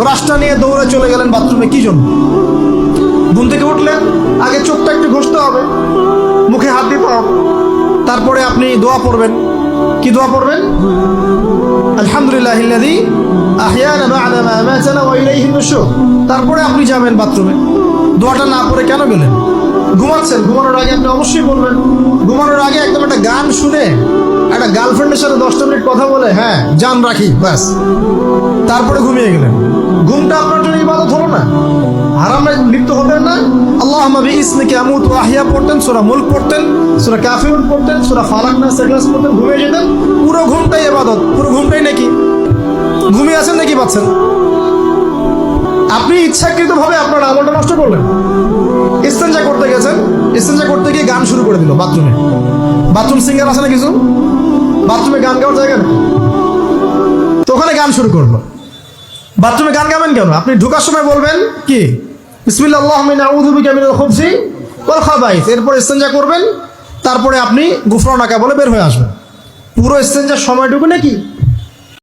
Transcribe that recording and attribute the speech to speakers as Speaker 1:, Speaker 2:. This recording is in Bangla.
Speaker 1: ব্রাশটা নিয়ে দৌড়ে চলে গেলেন বাথরুমে। কি জন্য? ঘুম থেকে উঠলেন, আগে চোখটা একটু ঘষতে হবে, মুখে হাত দিতে হবে তারপরে আপনি দোয়া পড়বেন। কি দোয়া পড়বেন? আলহামদুলিল্লাহ তারপরে আপনি যাবেন বাথরুমে। দোয়াটা না পড়ে কেন গেলেন? ঘুমাচ্ছেন, ঘুমানোর আগে আপনি অবশ্যই বলবেন। ঘুমানোর আগে একদম একটা গান শুনে, একটা গার্লফ্রেন্ডের সাথে দশটা মিনিট কথা বলে হ্যাঁ জান রাখি, ব্যাস। তারপরে ঘুমিয়ে গেলেন। হতেন না। আল্লাহ মাবি ইসমিকে আমুত আহিয়া পড়তেন, সূরা মুলক পড়তেন, সূরা কাফিরুন পড়তেন, সূরা ফালাক নাস ইখলাস পড়তেন, ঘুমিয়ে যেতেন। পুরো ঘুমটাই এবাদত পুরো ঘুমটাই নাকি? ঘুমিয়ে আছেন নাকি পাচ্ছেন? আপনি ইচ্ছাকৃতভাবে আপনার আমলটা নষ্ট করলেন। ইস্তেঞ্জা করতে গেছেন, ইস্তেঞ্জা করতে গিয়ে গান শুরু করে দিল বাথরুমে। বাথরুম সিঙ্গার আছে না কিছু? বাথরুমে গান গাওয়ার জায়গা নেই? তো ওখানে গান শুরু করল। বাথরুমে গান গাবেন কেন? আপনি ঢোকার সময় বলবেন কি? বিসমিল্লাহ খাবাইস। এরপর ইস্তেঞ্জা করবেন, তারপরে আপনি গুফরানাকা বলে বের হয়ে আসবেন। পুরো ইস্তেঞ্জার সময়টুকু নাকি?